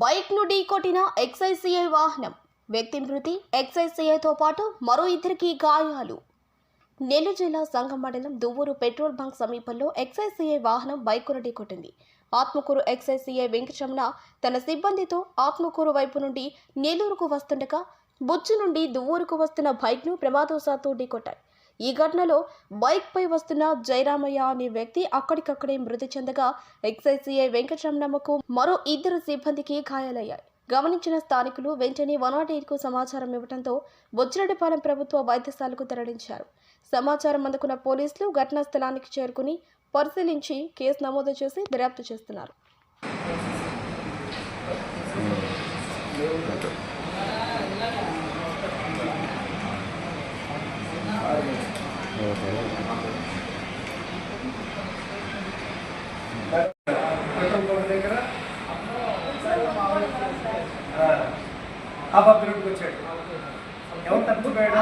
బైక్ను ఢీకొట్టిన ఎక్సైసీఐ వాహనం. వ్యక్తి మృతి ఎక్సైసీఐతో పాటు మరో ఇద్దరికి గాయాలు. నెల్లూరు జిల్లా సంఘం మండలం దువ్వూరు పెట్రోల్ బంక్ సమీపంలో ఎక్సైసీఐ వాహనం బైకును ఢీకొట్టింది. ఆత్మకూరు ఎక్సైసీఐ వెంకటరమణ తన సిబ్బందితో ఆత్మకూరు వైపు నుండి నెల్లూరుకు వస్తుండగా బుచ్చు నుండి దువ్వూరుకు వస్తున్న బైక్ను ప్రమాదవశాత్తు ఢీకొట్టాయి ఈ ఘటనలో బైక్పై వస్తున్న జయరామయ్య అనే వ్యక్తి అక్కడికక్కడే మృతి చెందగా ఎక్సైసీఐ వెంకటరమణమ్మకు మరో ఇద్దరు సిబ్బందికి గాయాలయ్యాయి. గమనించిన స్థానికులు వెంటనే వన్ నాట్ ఎయిట్కు సమాచారం ఇవ్వడంతో బొచ్చిరెడ్డిపాలెం ప్రభుత్వ వైద్యశాలకు తరలించారు. సమాచారం అందుకున్న పోలీసులు ఘటనా స్థలానికి చేరుకుని పరిశీలించి కేసు నమోదు చేసి దర్యాప్తు చేస్తున్నారు. పెట్రోల్ బంక్ దగ్గర కాబాబ్ రోడ్కి వచ్చాడు ఎవరు తప్పిపోయాడు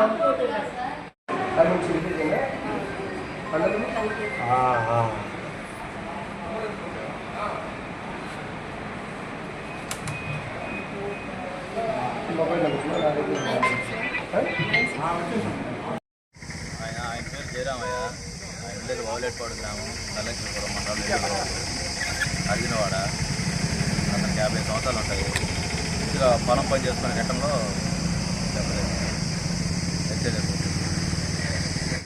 మొబైల్ శ్రీరామయ్య పేరు జయరామయ్య ఆయన ఉండేది ఓలేట్పాడు గ్రామం నల్లక్ష్మీపురం మండలం అర్జునవాడ అతనికి యాభై సంవత్సరాలు ఉంటాయి ఇందులో పొలం పని చేసుకునే ఘట్టంలో దెబ్బతింది.